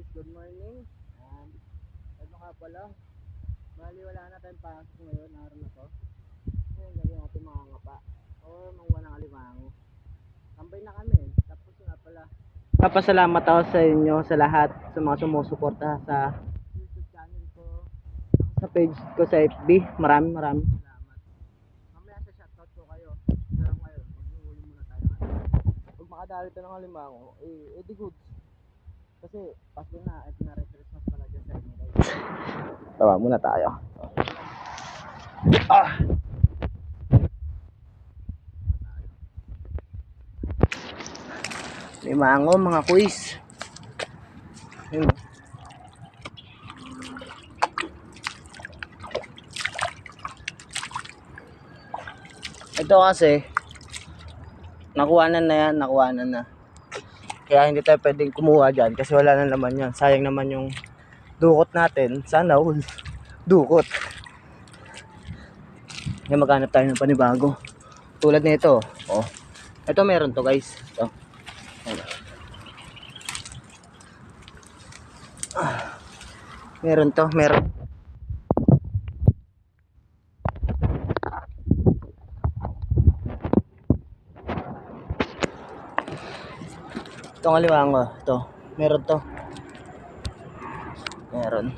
guys, good morning. Um, ano nga pala, bali wala na tayong pasok ngayon, araw na to. Ngayon gawin natin mga ngapa or mga ng alimango. Tambay na kami, tapos nga pala. Papasalamat ako sa inyo sa lahat, sa mga sumusuporta sa YouTube channel ko, sa page ko sa FB. Maraming maraming salamat. Mamaya sa shoutout ko kayo. Pero ngayon, mag-uuli muna tayo. Pag makadali tayo ng alimango, eh, eh di goods. Kasi Pasko na, at na Christmas pala dyan sa guys. Tawa muna tayo. Ah! May mango, mga quiz. Yun. Ito kasi, nakuhanan na yan, nakuhanan na. Kaya hindi tayo pwedeng kumuha dyan kasi wala na naman yan. Sayang naman yung dukot natin. Sana all dukot. Kaya maghanap tayo ng panibago. Tulad nito. Oh. Ito meron to guys. Ito. Ah. Meron to, meron. Itong aliwango, ito. Meron to. Meron.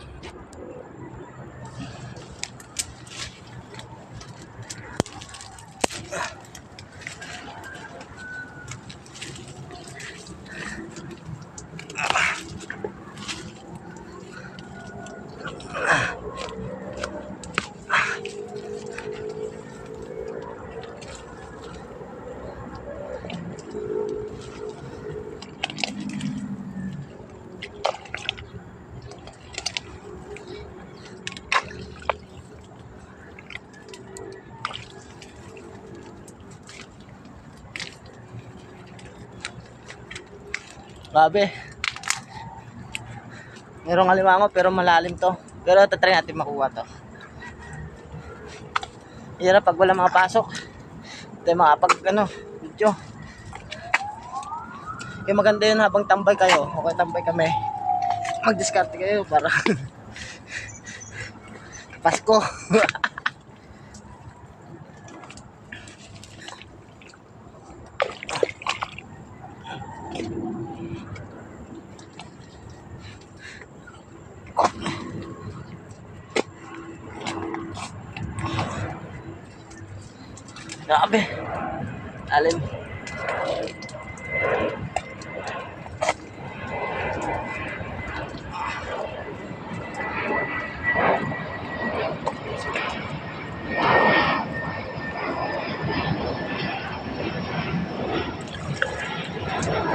Grabe. Merong alimango pero malalim to. Pero tatry natin makuha to. Hirap pag wala mga pasok. Tayo makapag ano, video. Yung maganda yun habang tambay kayo. Okay, tambay kami. Mag-discarte kayo para Pasko. Grabe.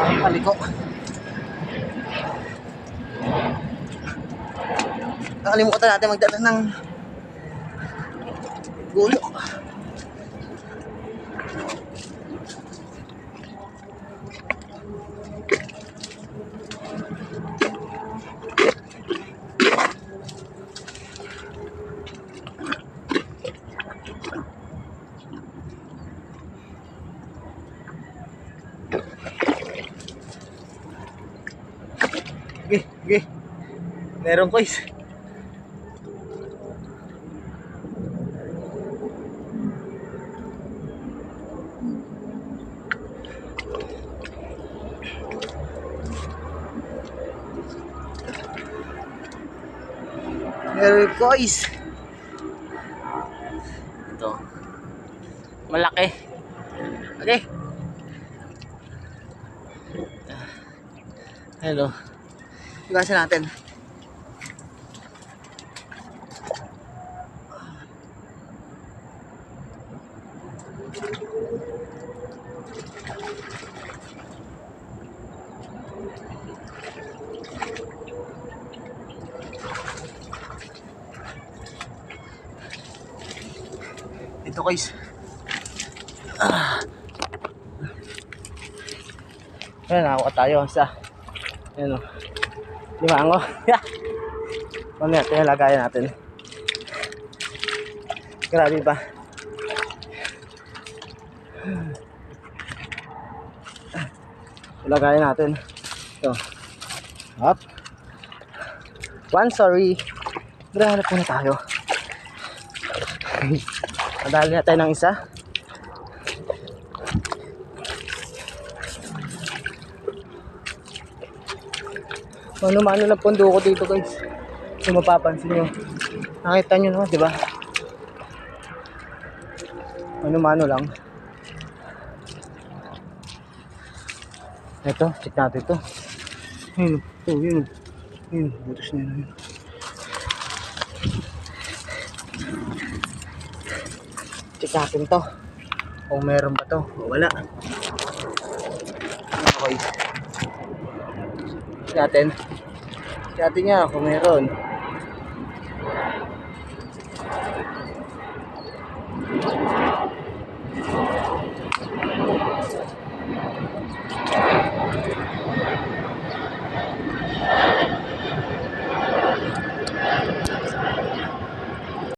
Ang paliko. Nakalimutan natin magdala ng gulo. Sige. Meron ko is. Meron ko is. Ito. Malaki. Okay. Hello. Iwasan natin. Ito guys. Ah. Ayan, nakakuha tayo sa Ayan o. Limango. Yeah. Mamaya, ito yung lagayan natin. Grabe ba? Lagayan natin. Ito. Up. One, sorry. Tara, hanap muna tayo. Madali na tayo ng isa. Mano-mano na pondo ko dito guys. Kung mapapansin nyo. Nakita nyo naman, di ba? Mano-mano lang. Ito, check natin ito. Ayun, ito, yun. Ayun, butas na yun. Check natin to. Kung meron ba to. O wala. Okay natin. Chatting nga kung meron.